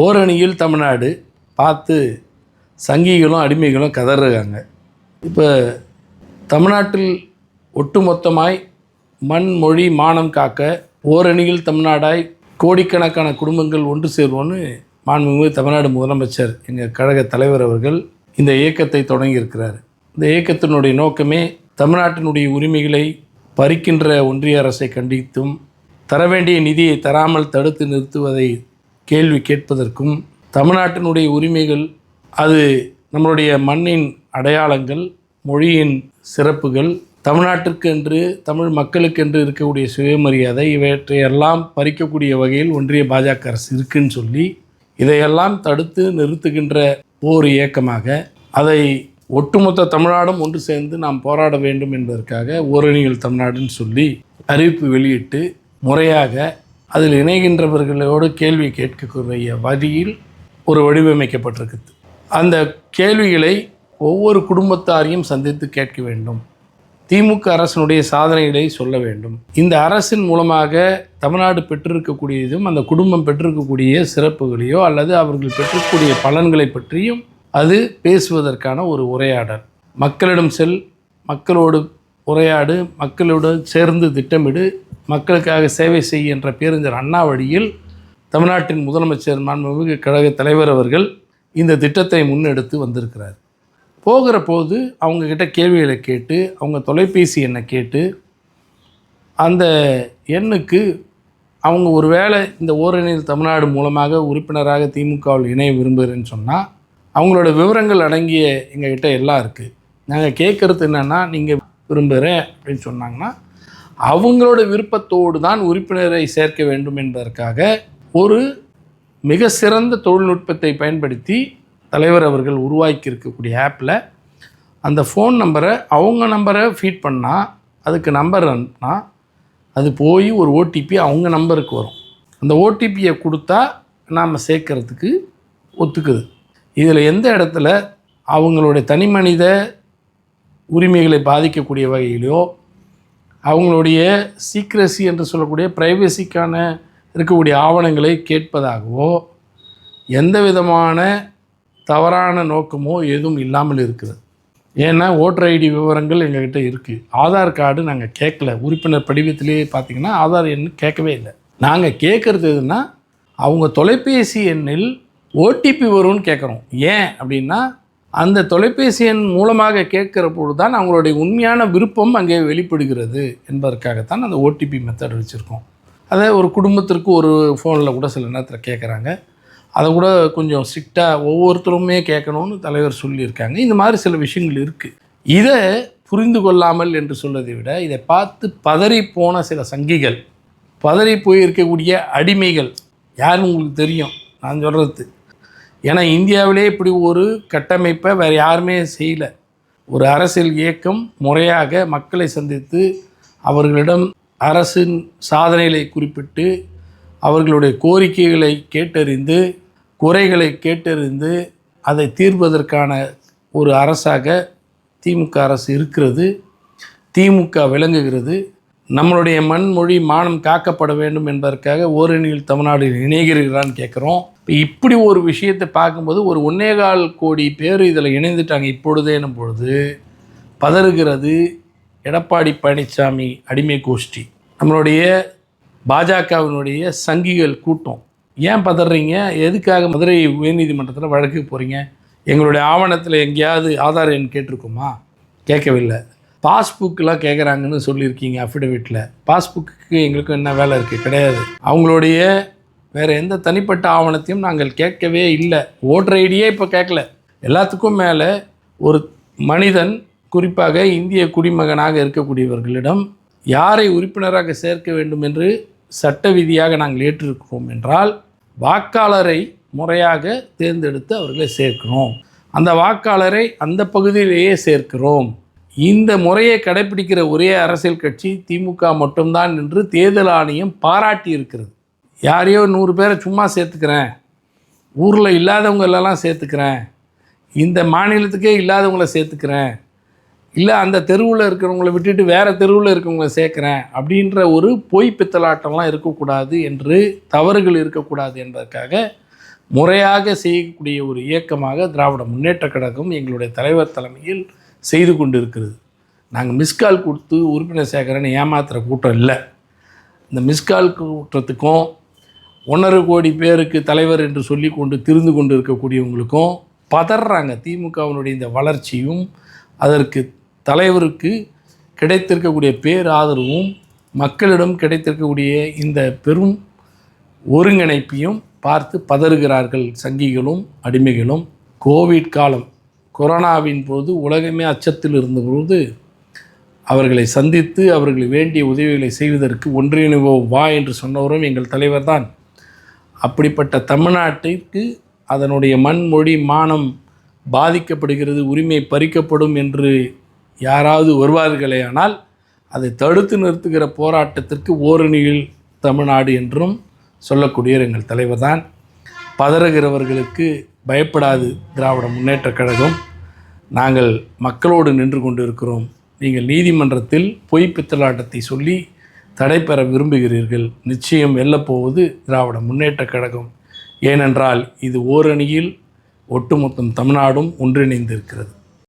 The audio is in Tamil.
ஓரணியில் தமிழ்நாடு பார்த்து சங்கிகளும் அடிமைகளும் கதறாங்க இப்போ தமிழ்நாட்டில் ஒட்டுமொத்தமாய் மண் மொழி மானம் காக்க ஓரணியில் தமிழ்நாடாய் கோடிக்கணக்கான குடும்பங்கள் ஒன்று சேர்வோன்னு மாண்புமிகு தமிழ்நாடு முதலமைச்சர் எங்கள் கழக தலைவர் அவர்கள் இந்த இயக்கத்தை தொடங்கியிருக்கிறார். இந்த இயக்கத்தினுடைய நோக்கமே தமிழ்நாட்டினுடைய உரிமைகளை பறிக்கின்ற ஒன்றிய அரசை கண்டித்தும் தர வேண்டிய நிதியை தராமல் தடுத்து நிறுத்துவதை கேள்வி கேட்பதற்கும் தமிழ்நாட்டினுடைய உரிமைகள் அது நம்மளுடைய மண்ணின் அடையாளங்கள் மொழியின் சிறப்புகள் தமிழ்நாட்டிற்கு என்று தமிழ் மக்களுக்கென்று இருக்கக்கூடிய சுயமரியாதை இவற்றையெல்லாம் பறிக்கக்கூடிய வகையில் ஒன்றிய பாஜக அரசு இருக்குன்னு சொல்லி இதையெல்லாம் தடுத்து நிறுத்துகின்ற போர் இயக்கமாக அதை ஒட்டுமொத்த தமிழ்நாடும் ஒன்று சேர்ந்து நாம் போராட வேண்டும் என்பதற்காக ஓரணிகள் தமிழ்நாடுன்னு சொல்லி அறிவிப்பு வெளியிட்டு முறையாக அதில் இணைகின்றவர்களோடு கேள்வி கேட்கக்கூடிய வழியில் ஒரு வடிவமைக்கப்பட்டிருக்குது. அந்த கேள்விகளை ஒவ்வொரு குடும்பத்தாரையும் சந்தித்து கேட்க வேண்டும். திமுக அரசினுடைய சாதனைகளை சொல்ல வேண்டும். இந்த அரசின் மூலமாக தமிழ்நாடு பெற்றிருக்கக்கூடியதும் அந்த குடும்பம் பெற்றிருக்கக்கூடிய சிறப்புகளையோ அல்லது அவர்கள் பெற்றக்கூடிய பலன்களை பற்றியும் அது பேசுவதற்கான ஒரு உரையாடல். மக்களிடம் செல் மக்களோடு உரையாடு மக்களோடு சேர்ந்து திட்டமிடு மக்களுக்காக சேவை செய்கின்ற என்ற அண்ணா வழியில் தமிழ்நாட்டின் முதலமைச்சர் மாண்புமிகு கழக தலைவர் அவர்கள் இந்த திட்டத்தை முன்னெடுத்து வந்திருக்கிறார். போகிற போது அவங்கக்கிட்ட கேள்விகளை கேட்டு அவங்க தொலைபேசி எண்ணை கேட்டு அந்த எண்ணுக்கு அவங்க ஒரு வேளை இந்த ஓரணியில் தமிழ்நாடு மூலமாக உறுப்பினராக திமுகவில் இணைய விரும்புகிறேன்னு சொன்னால் அவங்களோட விவரங்கள் அடங்கிய எங்ககிட்ட எல்லாம் இருக்குது நாங்கள் கேட்குறது என்னென்னா நீங்கள் விரும்புகிறேன் அப்படின்னு சொன்னாங்கன்னா அவங்களோட விருப்பத்தோடு தான் உறுப்பினரை சேர்க்க வேண்டும் என்பதற்காக ஒரு மிக சிறந்த தொழில்நுட்பத்தை பயன்படுத்தி தலைவர் அவர்கள் உருவாக்கி இருக்கக்கூடிய ஆப்பில் அந்த ஃபோன் நம்பரை அவங்க நம்பரை ஃபீட் பண்ணால் அதுக்கு நம்பர் அனுப்புனா அது போய் ஒரு ஓடிபி அவங்க நம்பருக்கு வரும். அந்த ஓடிபியை கொடுத்தா நாம் சேர்க்கறதுக்கு ஒத்துக்குது. இதில் எந்த இடத்துல அவங்களுடைய தனி மனித உரிமைகளை பாதிக்கக்கூடிய வகையிலையோ அவங்களுடைய சீக்ரஸி என்று சொல்லக்கூடிய ப்ரைவசிக்கான இருக்கக்கூடிய ஆவணங்களை கேட்பதாகவோ எந்த விதமான தவறான நோக்கமோ எதுவும் இல்லாமல் இருக்குது ஏன்னா ஓட்டர் ஐடி விவரங்கள் எங்ககிட்ட இருக்குது ஆதார் கார்டு நாங்கள் கேட்கல. உறுப்பினர் படிவத்திலேயே பார்த்தீங்கன்னா ஆதார் எண் கேட்கவே இல்லை. நாங்கள் கேட்குறது எதுனா அவங்க தொலைபேசி எண்ணில் ஓடிபி வரும்னு கேட்குறோம். ஏன் அப்படின்னா அந்த தொலைபேசி எண் மூலமாக கேட்குற பொழுது தான் அவங்களுடைய உண்மையான விருப்பம் அங்கே வெளிப்படுகிறது என்பதற்காகத்தான் அந்த ஓடிபி மெத்தட் வச்சுருக்கோம். அதை ஒரு குடும்பத்திற்கு ஒரு ஃபோனில் கூட சில நேரத்தில் கேட்குறாங்க அதை கூட கொஞ்சம் ஸ்ட்ரிக்டாக ஒவ்வொருத்தருமே கேட்கணும்னு தலைவர் சொல்லியிருக்காங்க. இந்த மாதிரி சில விஷயங்கள் இருக்குது இதை புரிந்து கொள்ளாமல் என்று சொல்வதை விட இதை பார்த்து பதறி போன சில சங்கிகள் பதறி போய் இருக்கக்கூடிய அடிமைகள் யாருன்னு உங்களுக்கு தெரியும். நான் சொல்கிறது ஏன்னா இந்தியாவிலே இப்படி ஒரு கட்டமைப்பை வேறு யாருமே செய்யலை. ஒரு அரசியல் இயக்கம் முறையாக மக்களை சந்தித்து அவர்களிடம் அரசின் சாதனைகளை குறிப்பிட்டு அவர்களுடைய கோரிக்கைகளை கேட்டறிந்து குறைகளை கேட்டறிந்து அதை தீர்ப்பதற்கான ஒரு அரசாக திமுக அரசு இருக்கிறது. திமுக விளங்குகிறது. நம்மளுடைய மண் மொழி மானம் காக்கப்பட வேண்டும் என்பதற்காக ஓரணியில் தமிழ்நாடு இணைகிறீர்களான்னு கேட்குறோம் இப்போ இப்படி ஒரு விஷயத்தை பார்க்கும்போது ஒரு ஒன்னேகால் கோடி பேர் இதில் இணைந்துட்டாங்க இப்பொழுதேனும் பொழுது பதறுகிறது எடப்பாடி பழனிசாமி அடிமை கோஷ்டி. நம்மளுடைய பாஜகவினுடைய சங்கிகள் கூட்டம். ஏன் பதறீங்க? எதுக்காக மதுரை உயர்நீதிமன்றத்தில் வழக்கு போகிறீங்க எங்களுடைய ஆவணத்தில் எங்கேயாவது ஆதார் எண் கேட்டிருக்குமா? கேட்கவில்லை. பாஸ்புக்கெலாம் கேட்குறாங்கன்னு சொல்லியிருக்கீங்க அஃபிடவிட்டில் பாஸ்புக்கு எங்களுக்கு என்ன வேலை இருக்குது கிடையாது. அவங்களுடைய வேறு எந்த தனிப்பட்ட ஆவணத்தையும் நாங்கள் கேட்கவே இல்லை. ஓட்டர் ஐடியே இப்போ கேட்கல. எல்லாத்துக்கும் மேலே ஒரு மனிதன் குறிப்பாக இந்திய குடிமகனாக இருக்கக்கூடியவர்களிடம் யாரை உறுப்பினராக சேர்க்க வேண்டும் என்று சட்ட விதியாக நாங்கள் ஏற்றிருக்கிறோம் என்றால் வாக்காளரை முறையாக தேர்ந்தெடுத்து அவர்களை சேர்க்கிறோம். அந்த வாக்காளரை அந்த பகுதியிலேயே சேர்க்கிறோம். இந்த முறையை கடைப்பிடிக்கிற ஒரே அரசியல் கட்சி திமுக மட்டும்தான் என்று தேர்தல் ஆணையம் பாராட்டி இருக்கிறது. யாரையோ நூறு பேரை சும்மா சேர்த்துக்கிறேன். ஊரில் இல்லாதவங்க எல்லாம் சேர்த்துக்கிறேன். இந்த மாநிலத்துக்கே இல்லாதவங்கள சேர்த்துக்கிறேன். இல்லை அந்த தெருவில் இருக்கிறவங்கள விட்டுட்டு வேறு தெருவில் இருக்கிறவங்கள சேர்க்குறேன் அப்படின்ற ஒரு பொய் பித்தலாட்டம்லாம் இருக்கக்கூடாது என்று தவறுகள் இருக்கக்கூடாது என்பதற்காக முறையாக செய்யக்கூடிய ஒரு இயக்கமாக திராவிட முன்னேற்றக் கழகம் எங்களுடைய தலைவர் தலைமையில் செய்து கொண்டிருக்கிறது. நாங்கள் மிஸ்கால் கொடுத்து உறுப்பினர் சேகரன் ஏமாத்துகிற கூட்டம் இல்லை. இந்த மிஸ்கால் கூட்டத்துக்கும் ஒன்றரை கோடி பேருக்கு தலைவர் என்று சொல்லி கொண்டு திருந்து கொண்டு இருக்கக்கூடியவங்களுக்கும் பதறாங்க திமுகவினுடைய இந்த வளர்ச்சியும் அதற்கு தலைவருக்கு கிடைத்திருக்கக்கூடிய பேராதரவும் மக்களிடம் கிடைத்திருக்கக்கூடிய இந்த பெரும் ஒருங்கிணைப்பையும் பார்த்து பதறுகிறார்கள் சங்கிகளும் அடிமைகளும். கோவிட் காலம் கொரோனாவின் போது உலகமே அச்சத்தில் இருந்தபோது அவர்களை சந்தித்து அவர்கள் வேண்டிய உதவிகளை செய்வதற்கு ஒன்றிணைவோம் வா என்று சொன்னவரும் எங்கள் தலைவர்தான். அப்படிப்பட்ட தமிழ்நாட்டிற்கு அதனுடைய மண் மொழி மானம் பாதிக்கப்படுகிறது உரிமை பறிக்கப்படும் என்று யாராவது வருவார்களே ஆனால் அதை தடுத்து நிறுத்துகிற போராட்டத்திற்கு ஓரணியில் தமிழ்நாடு என்றும் சொல்லக்கூடிய எங்கள் தலைவர் தான் பதறுகிறவர்களுக்கு பயப்படாது திராவிட முன்னேற்றக் கழகம். நாங்கள் மக்களோடு நின்று கொண்டிருக்கிறோம். நீங்கள் நீதிமன்றத்தில் பொய் பித்தலாட்டத்தை சொல்லி தடை பெற விரும்புகிறீர்கள். நிச்சயம் வெல்லப்போவது திராவிட முன்னேற்றக் கழகம். ஏனென்றால் இது ஓரணியில் ஒட்டுமொத்தம் தமிழ்நாடும் ஒன்றிணைந்திருக்கிறது.